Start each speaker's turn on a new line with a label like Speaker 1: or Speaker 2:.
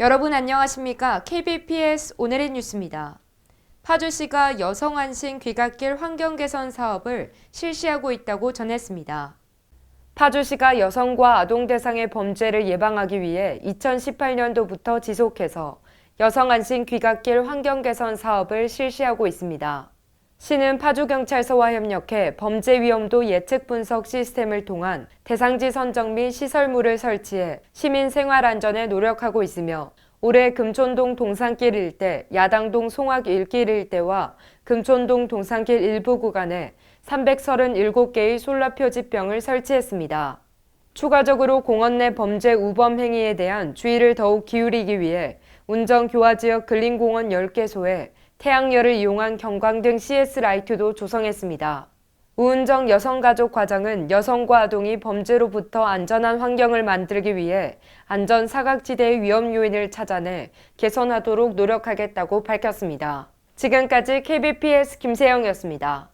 Speaker 1: 여러분 안녕하십니까? KBPS 오늘의 뉴스입니다. 파주시가 여성 안심 귀갓길 환경 개선 사업을 실시하고 있다고 전했습니다. 파주시가 여성과 아동 대상의 범죄를 예방하기 위해 2018년도부터 지속해서 여성 안심 귀갓길 환경 개선 사업을 실시하고 있습니다. 시는 파주경찰서와 협력해 범죄 위험도 예측 분석 시스템을 통한 대상지 선정 및 시설물을 설치해 시민 생활 안전에 노력하고 있으며 올해 금촌동 동산길 일대, 야당동 송악 일길 일대와 금촌동 동산길 일부 구간에 337개의 솔라 표지병을 설치했습니다. 추가적으로 공원 내 범죄 우범 행위에 대한 주의를 더욱 기울이기 위해 운정 교화 지역 근린공원 10개소에 태양열을 이용한 경광등 CS 라이트도 조성했습니다. 우은정 여성가족 과장은 여성과 아동이 범죄로부터 안전한 환경을 만들기 위해 안전 사각지대의 위험 요인을 찾아내 개선하도록 노력하겠다고 밝혔습니다. 지금까지 KBPS 김세영이었습니다.